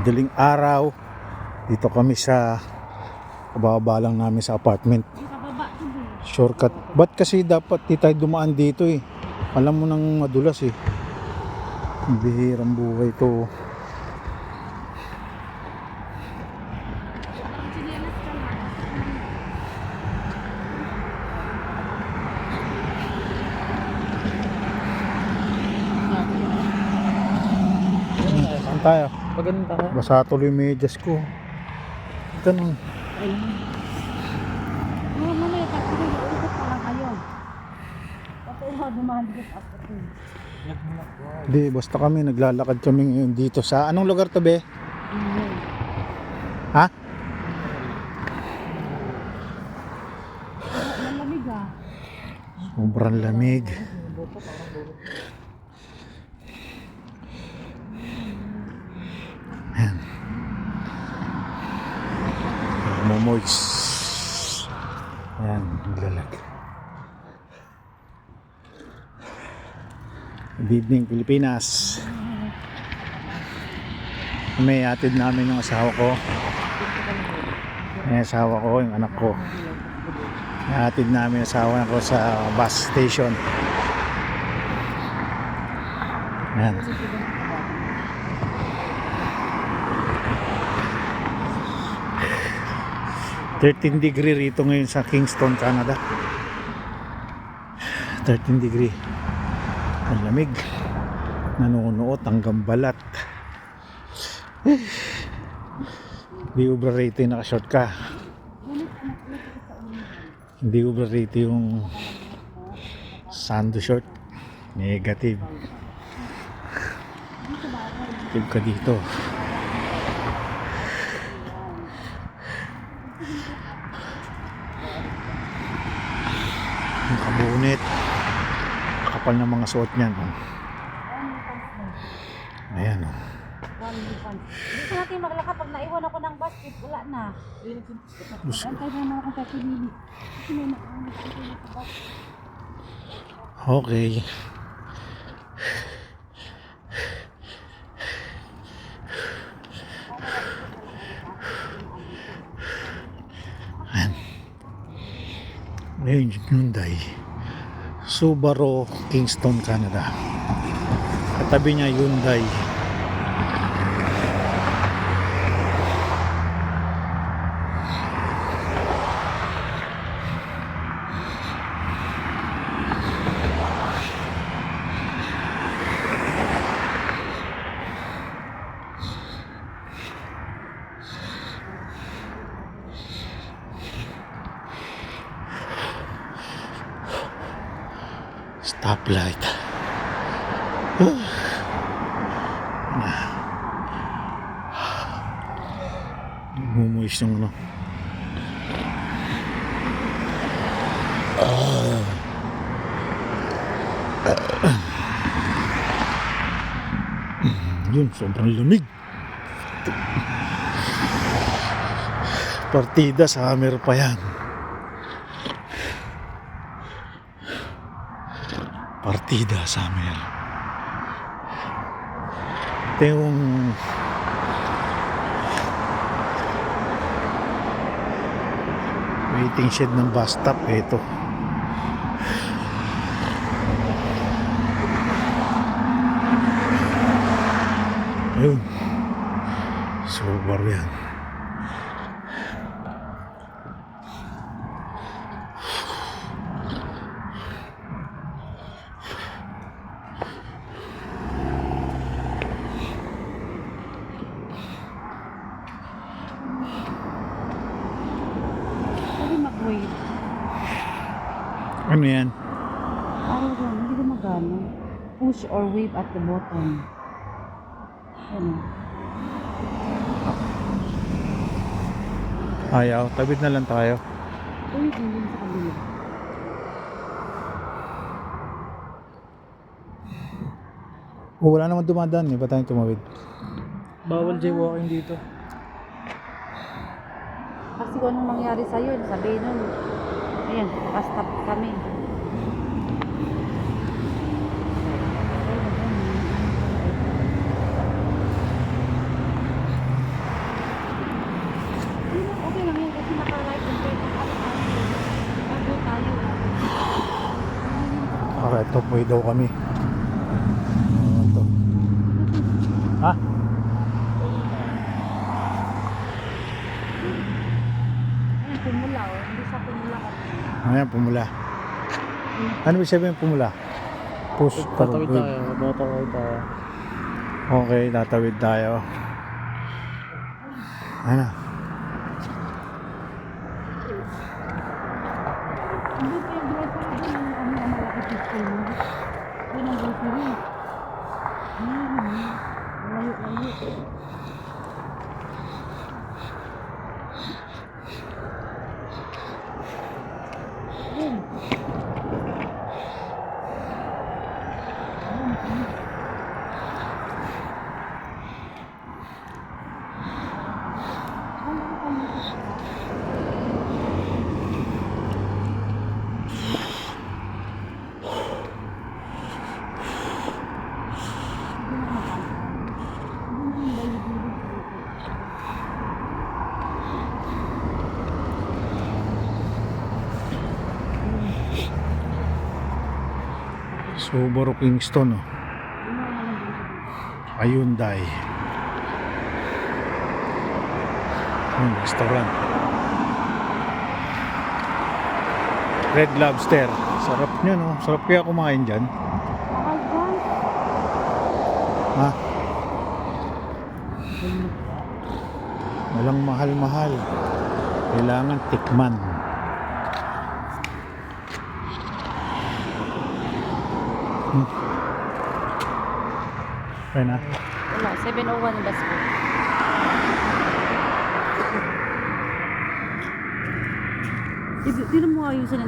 Madaling araw. Dito kami sa kababa lang namin sa apartment. Shortcut. Ba't kasi dapat di tayo dumaan dito eh? Alam mo nang madulas eh. Ang Bihirang buhay to. Saan tayo? Maganda ka. Basa tuloy yung medyas ko. Ganun. Mga mamaya, tapos ikot pa lang kayo. Ikaw dumaan dito sa ako. Hindi, basta kami naglalakad kami ngayon dito sa anong lugar to be? Ha? Malamig ah. Sobrang lamig. Mumoist. Ayan, naglalag. Good evening, Pilipinas. May atid namin yung asawa ko. Yung asawa ko, yung anak ko. Atid namin yung asawa ko sa bus station. Ayan. 13 degree rito ngayon sa Kingston, Canada. 13 degree. Ang lamig. Nanonood hanggang balat. Hindi overrated na short ka. Hindi overrated yung sando short. Negative. Negative ka dito. Kapal ng mga suot niyan. oh. Ayan oh. Dito natin maglakad pag naiwan ako ng basket, wala na. Antay na naman akong pipili. Kasi may nakaanap Subaru, Kingston, Canada. Katabi niya Hyundai. Stoplight. Mumuis yung ano. Yun, sobrang lamig. Partida sa Hammer pa yan. Partida sa Hammer. Ito yung waiting shed ng bus stop. Ito. Ayun. Subaru yan. Ano yan? Parang lang, hindi ko magana. Push or wave at the bottom. Ano? Ayaw. Tabid na lang tayo. Uy, hindi sa kabila. Oh, wala naman dumadaan eh. Ba't tayo tumawid? Bawal jaywalking dito. Kasi kung anong mangyari sa'yo, sabihin nun, ayan, nakastop kami. Alright, top way daw kami. Ha? Pumula oh. Hindi sa pumula kasi. Ayan, pumula. Ano ba sabihin pumula? Push Tatawid tayo. Tatawid tayo. Okay, tatawid tayo. Ano? Hindi pa yung driver ko yung ano ang malaki pistol mo. Yun ang grocery. Ayun, layo, layo. Subaru Kingston, oh. Hyundai. Yung restaurant. Red Lobster. Sarap nyo, no? Sarap kaya kumain dyan. Mahal. Ha? Walang mahal-mahal. Kailangan tikman. Hmm. Okay na. Wala, 701 bus ko. Di, di mo ayusin